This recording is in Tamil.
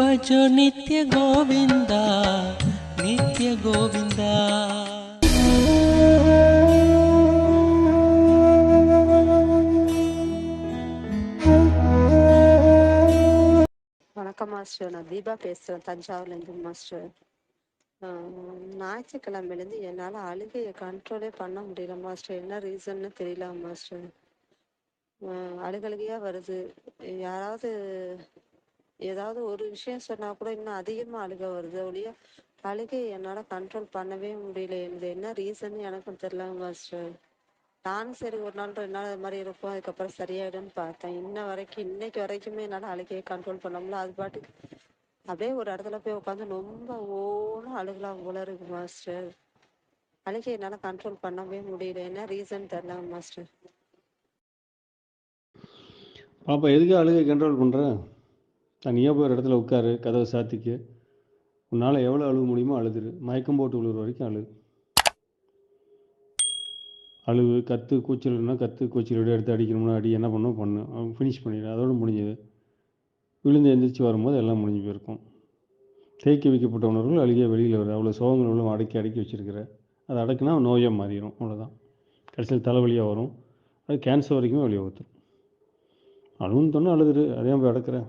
भजो நித்ய கோவிந்தா நித்ய கோவிந்தா வணக்கம் மாஸ்டர் நான் தீபா பேசுகிறேன் தஞ்சாவூர்லேருந்து மாஸ்டர் ஞாயிற்றுக்கிழமையிலேருந்து என்னால் அழுகையை கண்ட்ரோலே பண்ண முடியல மாஸ்டர் என்ன ரீசன்னு தெரியல மாஸ்டர் அழுகழுகையாக வருது யாராவது ஏதாவது ஒரு விஷயம் சொன்னால் கூட இன்னும் அதிகமாக அழுக வருது. ஒழிய அழுகை என்னால் கண்ட்ரோல் பண்ணவே முடியல. இது என்ன ரீசன் எனக்கும் தெரியல மாஸ்டர் நானும் சரி ஒரு நாள் ரெண்டு நாள் அது மாதிரி இருக்கும் அதுக்கப்புறம் சரியாயிடும்னு பார்த்தேன். இன்ன வரைக்கும் இன்னைக்கு வரைக்குமே என்னால் அழுகையை கண்ட்ரோல் பண்ண முடியல. அது பாட்டுக்கு அப்படியே ஒரு இடத்துல போய் உட்காந்து ரொம்ப ஓனும் அழுகலாம் போல இருக்கு மாஸ்டர் அழுகையை என்னால் கண்ட்ரோல் பண்ணவே முடியல. என்ன ரீசன் தெரியல மாஸ்டர் பாப்பா எதுக்கு அழுகை கண்ட்ரோல் பண்ணுற தனியாக போய் ஒரு இடத்துல உட்காரு கதவை சாத்திக்கு. உன்னால் எவ்வளோ அழுக முடியுமோ அழுதுரு. மயக்கம் போட்டு விழுற வரைக்கும் அழு. அழுவு கத்து கூச்சல்னா கத்து கூச்சல் விட எடுத்து அடிக்கணும்னா அடி என்ன பண்ணணும் பண்ணு. அவங்க ஃபினிஷ் பண்ணிடு. அதோட முடிஞ்சது. விழுந்து எந்திரிச்சு வரும்போது எல்லாம் முடிஞ்சு போயிருக்கும். தேக்கி வைக்கப்பட்ட உணர்வுகள் அழுகிய வெளியில் வருது. அவ்வளோ சோகங்கள் உள்ள அடக்கி அடக்கி வச்சிருக்கிற. அதை அடக்குனா நோயாக மாறிடும் அவ்வளோதான் கடைசியில் தலைவலியாக வரும். அது கேன்சர் வரைக்குமே வழி ஊற்றும் அழுவுன்னு சொன்னால் அழுதுரு. அதே போய் அடக்குறேன்